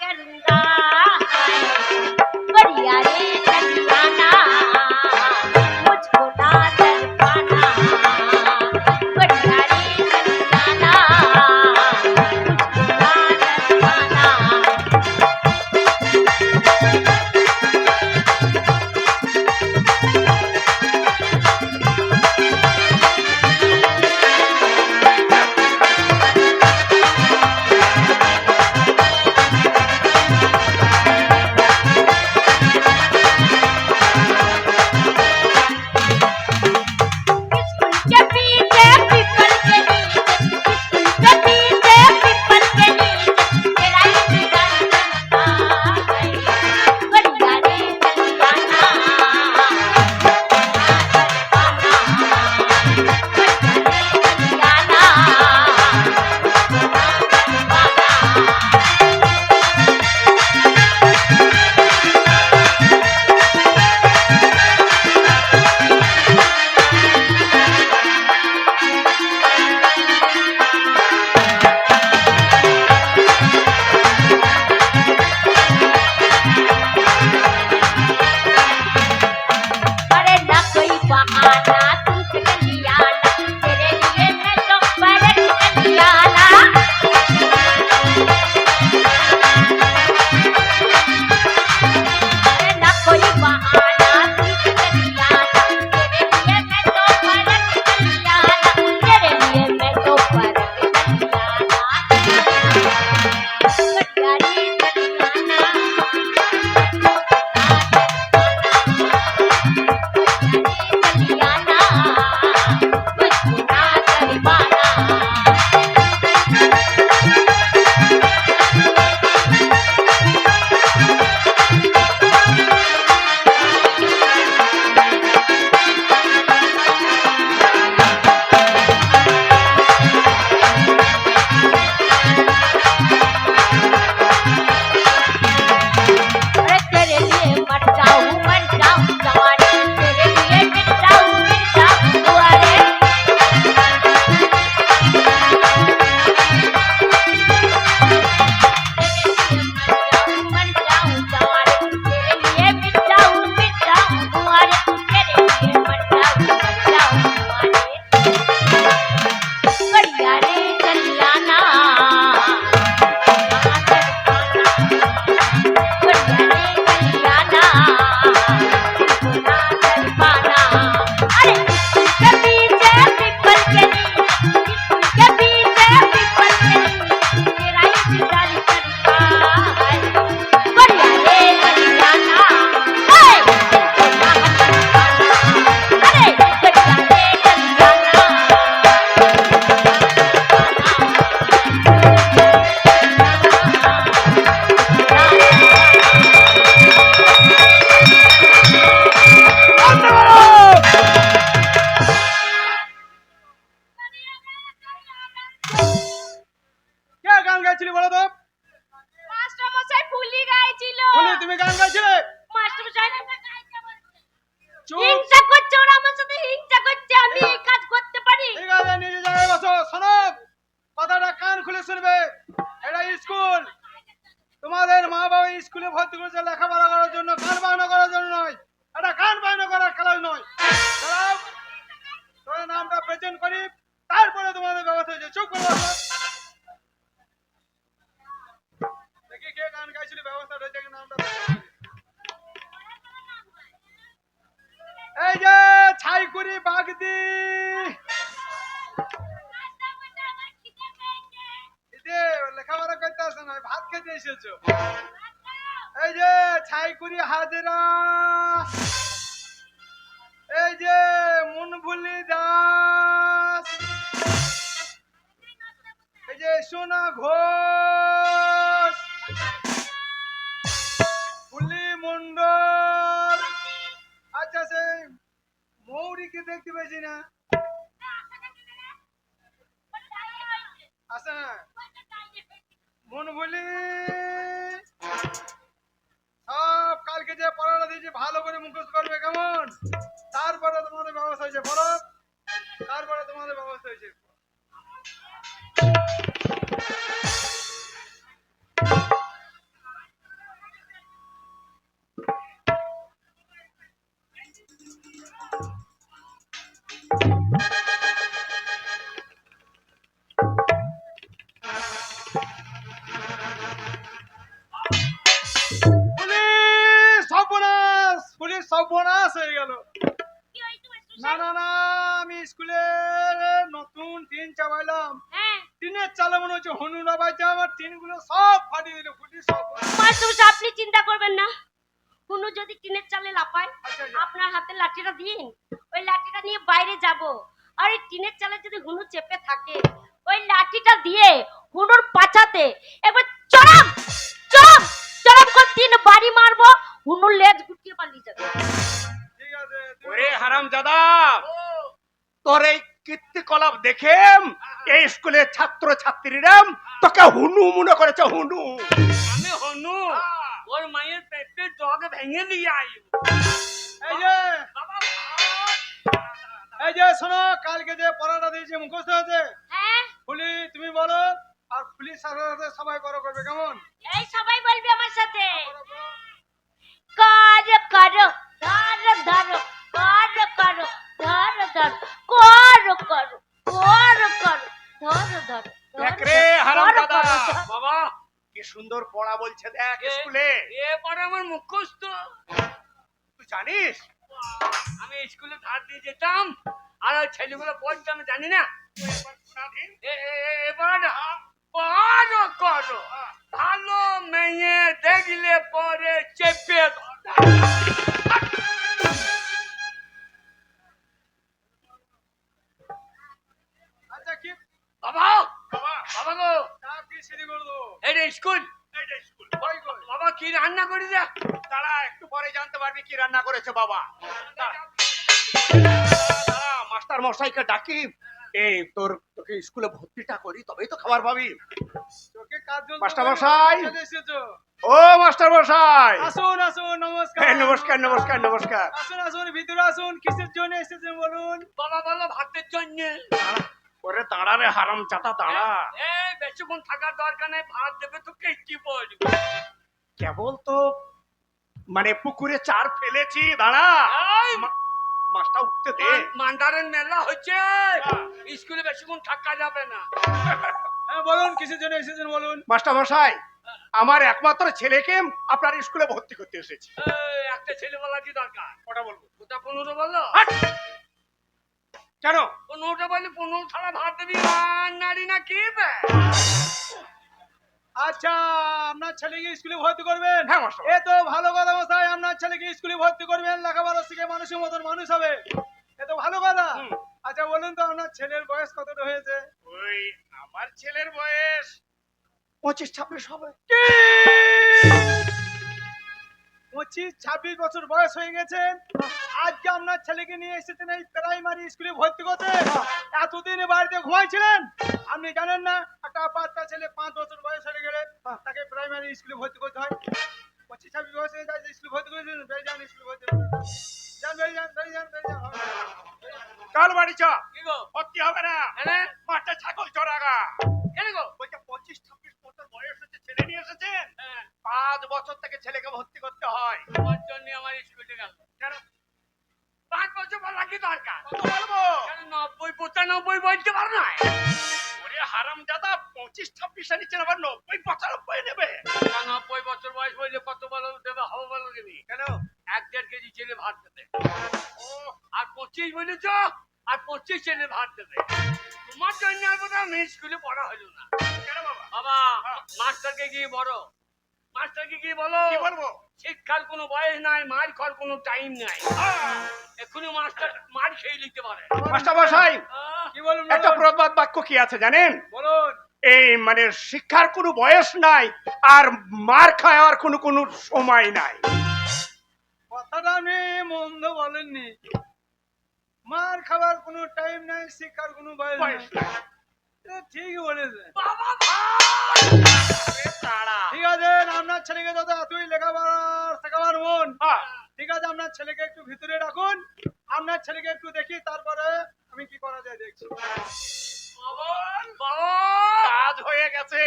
கருந்த খুলে শুনবে? এটা স্কুল। তোমাদের মা বাবা স্কুলে ভর্তি করেছে লেখাপড়া করার জন্য, গান বায়না করার জন্য নয়। এটা গান বায়না করার খেলা নয়। তোমার নামটা প্রেজেন্ট করি। তারপরে তোমাদের ব্যবস্থা হয়েছে। চুপ করে। এই যে, ছাইকুড়ি বাগদি। এসেছ? এই যে ছাইকুড়ি হাজরা। এই যে, মুনভুলি দাস। এই যে, সোনা ঘোষ। ফুলি মন্ডল আচ্ছা সেই মৌরিকে দেখতে পেয়েছি না। আসে না মন বলি? সব কালকে যে পড়াটা দিয়েছি, ভালো করে মুখস্থ করবে কেমন? তারপরে তোমাদের ব্যবস্থা হয়েছে, বলো। তারপরে তোমাদের ব্যবস্থা হয়েছে। চালে লাপায় আচ্ছা, আচ্ছা। আপনার হাতে লাঠিটা দিন ওই লাঠিটা নিয়ে বাইরে যাব। আর এই টিনের চালে যদি হুনু চেপে থাকে ওই লাঠিটা দিয়ে হুনুর পাছাতে একবার চরম চরম চরম করে তিন বাড়ি মারবো হুনুর লেজ গুটিয়ে পালিয়ে যাবে। ঠিক আছে ওরে হারাম দাদা তোর এই কীর্তিকলাপ দেখে এই স্কুলের ছাত্র ছাত্রীরা তোকে হুনু মনে করেছে হুনু। আমি হনু? ওর মায়ের পেটের জগ ভেঙে দিয়ে আই এই যে বাবা এই যে শোনো কালকে যে পড়াটা দিয়েছে মুখস্থ হয়েছে হ্যাঁ ফুলি তুমি বলো আর পুলিশ সাথে সাথে সবাই করো করবে কেমন এই সবাই বলবে আমার সাথে কাজ করো সুন্দর পড়া বলছে দেখ স্কুলে। এ- পড়া আমার মুখস্থ। তুই জানিস? আমি স্কুলে ধার দিয়ে যেতাম আর ওই ছেলেগুলো পড়তে আমি জানি না। এবার পারো করো। ভালো মেয়ে দেখলে পরে চেপে ধরো। মশাইকে ডাকি এই তোর তোকে স্কুলে ভর্তিটা করি তবেই তো খাবার পাবি। মাস্টার মশাই। ও মাস্টার মশাই! আসুন আসুন নমস্কার। নমস্কার নমস্কার নমস্কার। আসুন আসুন ভিতরে আসুন কিসের জন্য এসেছেন বলুন? বাবা বলো ভাতের জন্য। ওরে দাঁড়া রে হারাম চাটা দাঁড়া। এই বেশিক্ষণ থাকার দরকার নেই ভাত দেবে তো কেটে পড়বে কেবল তো মানে পুকুরে চার ফেলেছি দাঁড়া। মাছটা উঠতে দে। মান- মান্দারের মেলা হচ্ছে স্কুলে বেশিক্ষণ থাকা যাবে না। হ্যাঁ বলুন কিসের জন্য এসেছেন বলুন? মাস্টার মশাই আমার একমাত্র ছেলেকে আপনার স্কুলে ভর্তি করতে এসেছি। একটা ছেলে বলা কি দরকার? ওটা বলব? ওটা পনেরো বলো। কেন? পনেরোটা বলে পনেরো ছাড়া ভাত দেবি নারী না কি বে? আচ্ছা আপনার ছেলেকে স্কুলে ভর্তি করবেন? হ্যাঁ মাস্টার এ তো ভালো কথা মশাই আপনার ছেলেকে স্কুলে ভর্তি করবেন লেখাপড়া শিখে মানুষের মতন মানুষ হবে। এ তো ভালো কথা। আচ্ছা বলুন তো আপনার ছেলের বয়স কতটা হয়েছে? ওই আমার ছেলের বয়স পঁচিশ ছাব্বিশ হবে। পঁচিশ ছাব্বিশ বছর বয়স হয়ে গেছে। আজকে আপনার ছেলেকে নিয়ে এসেছেন এই প্রাইমারি স্কুলে ভর্তি করতে। এতদিন বাড়িতে ঘুমাইছিলেন। আপনি জানেন না একটা বাচ্চা ছেলে পাঁচ বছর বয়স হয়ে গেলে তাকে প্রাইমারি স্কুলে ভর্তি করতে হয়। পঁচিশ ছাব্বিশ বয়স হয়ে যায় স্কুলে ভর্তি করেছেন বেরিয়ে যান স্কুলে ভর্তি যান বেরিয়ে যান বেরিয়ে যান বেরিয়ে যান। কাল বাড়ি চ। কি গো? ভর্তি হবে না। মাঠটা ছাগল চড়াগা কেন গো? বলছে পঁচিশ ছাব্বিশ বছর বয়স হচ্ছে ছেলে নিয়ে এসেছেন? হ্যাঁ, পাঁচ বছর থেকে ছেলেকে ভর্তি করতে হয়। তোমার জন্য আমার স্কুলে গেল। কেন? পাঁচ বছর বলা কি দরকার? বলব? কেন নব্বই পঁচানব্বই বলতে পারো না? ওরে হারাম দাদা পঁচিশ ছাব্বিশ নিচ্ছেন আবার নব্বই পঁচানব্বই নেবে। নব্বই বছর বয়স বললে কত বলো দেবে হবে বলো দেবি। কেন? এক দেড় কেজি ছেলে ভাত দেবে। আর পঁচিশ বলেছ? আর পঁচিশ ছেলে ভাত দেবে। তোমার জন্য আর বোধহয় আমি স্কুলে পড়া হলো না। কেন বাবা? বাবা মাস্টারকে গিয়ে বড় মাস্টারকে কি বলো। কি বলব? শিক্ষার কোনো বয়স নাই মার খাওয়ার কোনো টাইম নাই। এক্ষুনি মাস্টার মার খেয়ে নিতে পারে। মাস্টার মশাই কি বলুন একটা প্রবাদ বাক্য কি আছে জানেন? বলুন। এই মানে শিক্ষার কোনো বয়স নাই আর মার খাওয়ার কোনো কোনো সময় নাই। কথাটা আপনি মন্দ বলেননি। মার খাবার কোনো টাইম নাই শিক্ষার কোনো বয়স নাই। ঠিকই বলেছে। ঠিক আছে আপনার ছেলেকে যত এতই লেখাপড়া শেখাবার মন। হ্যাঁ, ঠিক আছে আপনার ছেলেকে একটু ভিতরে রাখুন। আপনার ছেলেকে একটু দেখি তারপরে আমি কি করা যায় দেখছি। কাজ হয়ে গেছে।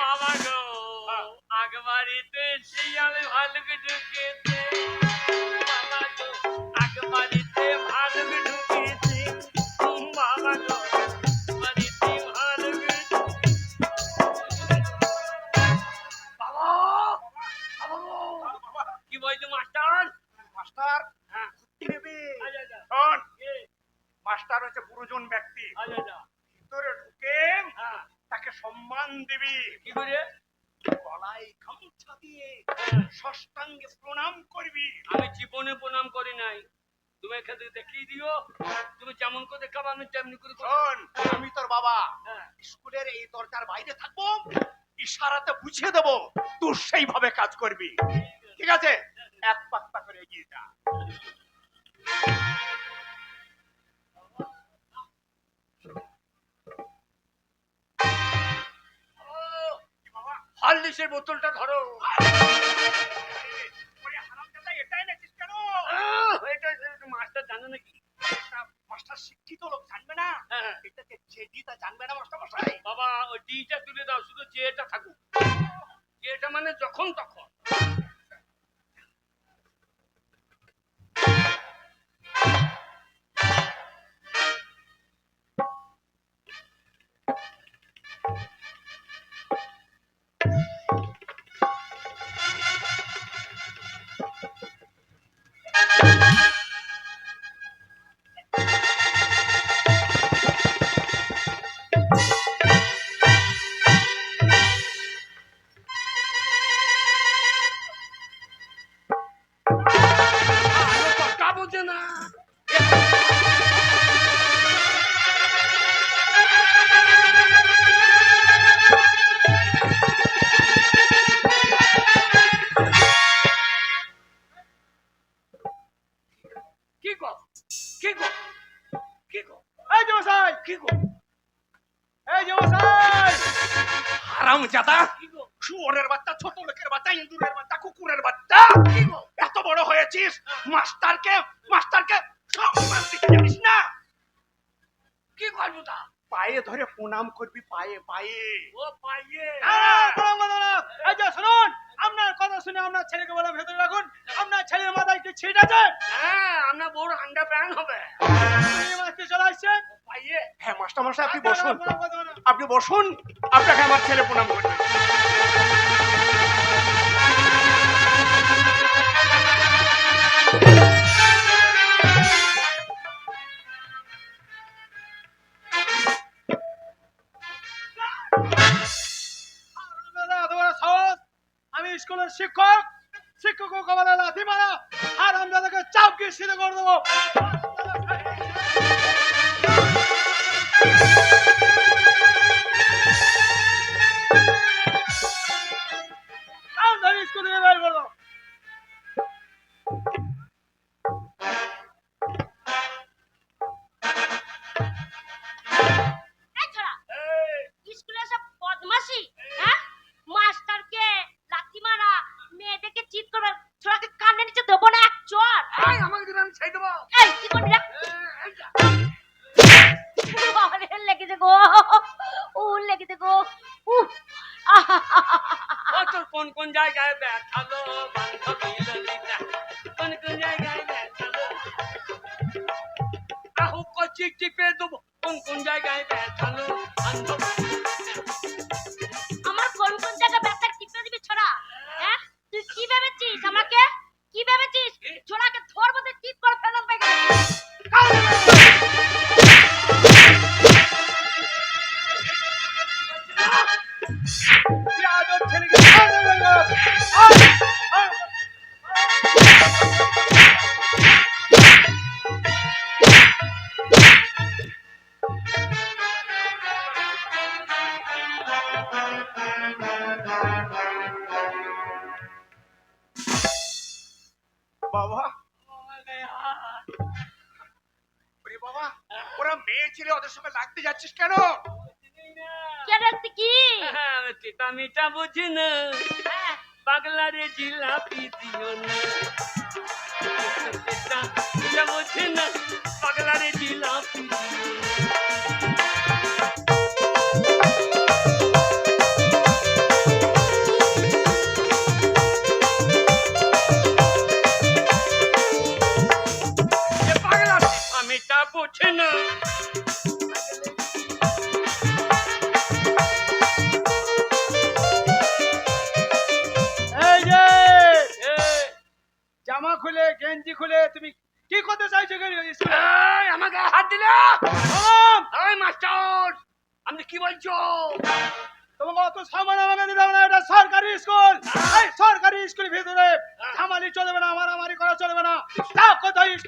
বাবা গো আগবাড়িতে শিয়াল ভালুক ঢুকেছে। করি নাই। তুমি এখানে দেখিয়ে দিও। তুমি যেমন করে দেখাবো আমি তেমনি করে শোন আমি তোর বাবা। হ্যাঁ। স্কুলের এই দরজার বাইরে থাকব ইশারাতে বুঝিয়ে দেব তুই সেইভাবে কাজ করবি। ঠিক আছে? এক পাত্তা করে এগিয়ে যা। হরলিক্সের বোতলটা ধরো। এটা মাস্টার জানে নাকি? মাস্টার- মাস্টার শিক্ষিত লোক জানবে না? হ্যাঁ, হ্যাঁ। এটাকে জেডিটা জানবে না মাস্টার মশাই? বাবা ওই ডিটা তুলে দাও শুধু জেটা থাকুক। জেটা মানে যখন তখন। জাদা? শুয়োরের বাচ্চা ছোট লোকের বাচ্চা ইঁদুরের বাচ্চা কুকুরের বাচ্চা। এত বড় হয়েছিস মাস্টারকে মাস্টারকে সম্মান দিতে জানিস না? কি করব তা? পায়ে ধরে প্রণাম করবি পায়ে পায়ে। ও করো এই যে শুনুন আপনার কথা শুনে আপনার ছেলেকে বলে ভেতরে রাখুন। আপনার ছেলের মাথায় কি ছিট আছে। হ্যাঁ আপনার বড় আন্ডার প্যান হবে। চলে হ্যাঁ মাস্টার মশাই আপনি বসুন প্রণাম করতে হবে না। আপনি বসুন আপনাকে আমার ছেলে প্রণাম করবে। আমি স্কুলের শিক্ষক শিক্ষক লাথি মারা আর আমি দাদাকে চাপ কি সিধে করে দেবো ও তোর কোন কোন জায়গায় ব্যথালো বান্ধবী ললিতা কোন কোন জায়গায় ব্যথালো আহু কচি টিপে দেবো কোন কোন জায়গায় ব্যথালো বান্ধবী ছেলে ওদের সঙ্গে লাগতে যাচ্ছিস কেন? কি? চিতা মিটা বুঝি না। হ্যাঁ, পাগলা রে জিলাপি দিও না। মিটা বুঝি না। পাগলারে জিলাপি দিও না। তা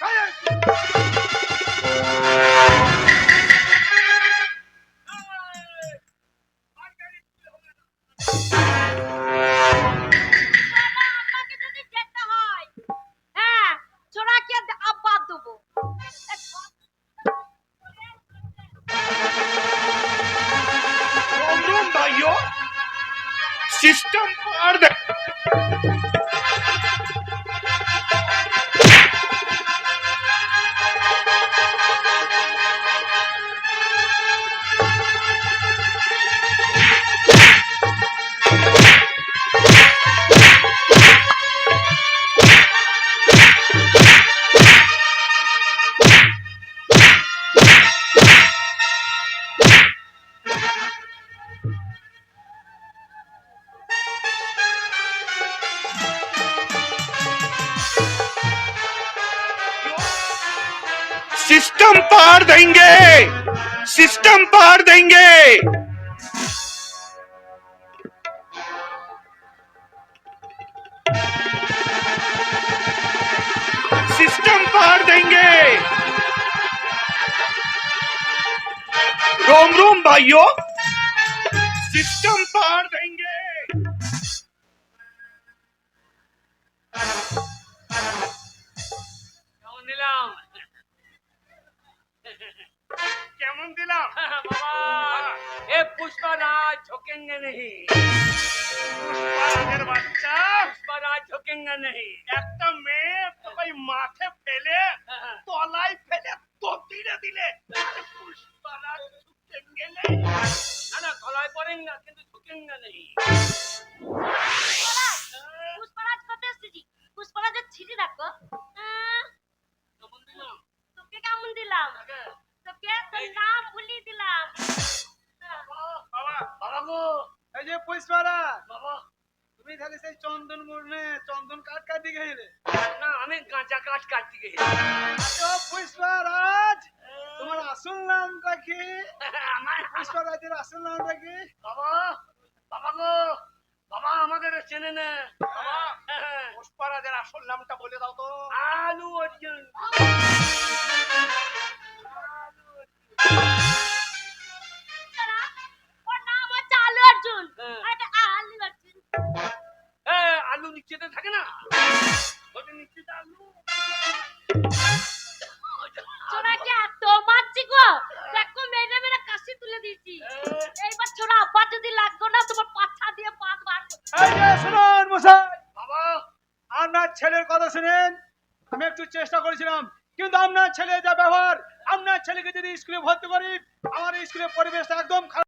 কোথায় স্কুলে पार देंगे। रोम रोम भाइयों। सिस्टम पार देंगे। কেমন দিলাম। হ্যাঁ, হ্যাঁ, এ পুষ্পারাজ ঝোকেঙ্গে নেই। নেই। একটা মেয়ে তোমার মাঠে ফেলে হ্যাঁ, তলায় ফেলে ততিরে দিলে। পুষ্পারাজ ঝোকেঙ্গে নেই। না না কিন্তু ঝোকেঙ্গে নেই। পুষ্পারাজ কত এসেছি তোকে কেমন দিলাম? তোকে তোর নাম ভুলি দিলাম। বাবা বাবা গো এই যে পুষ্পারা। বাবা তুমি তাহলে সেই চন্দন মুর্নে চন্দন কাট কাট গেলে। না আমি গাঁজা কাট কাটতে গেছি তো পুষ্পারাজ তোমার আসল নামটা কি? আমার পুষ্পারাজের আসল নামটা কি? বাবা বাবা গো বাবা আমাদের চেনে না। বাবা পুষ্পারাজের আসল নামটা বলে দাও তো। করেছিলাম কিন্তু আপনার ছেলে যা ব্যবহার, আপনার ছেলেকে যদি স্কুলে ভর্তি করি, আমার স্কুলের পরিবেশটা একদম খারাপ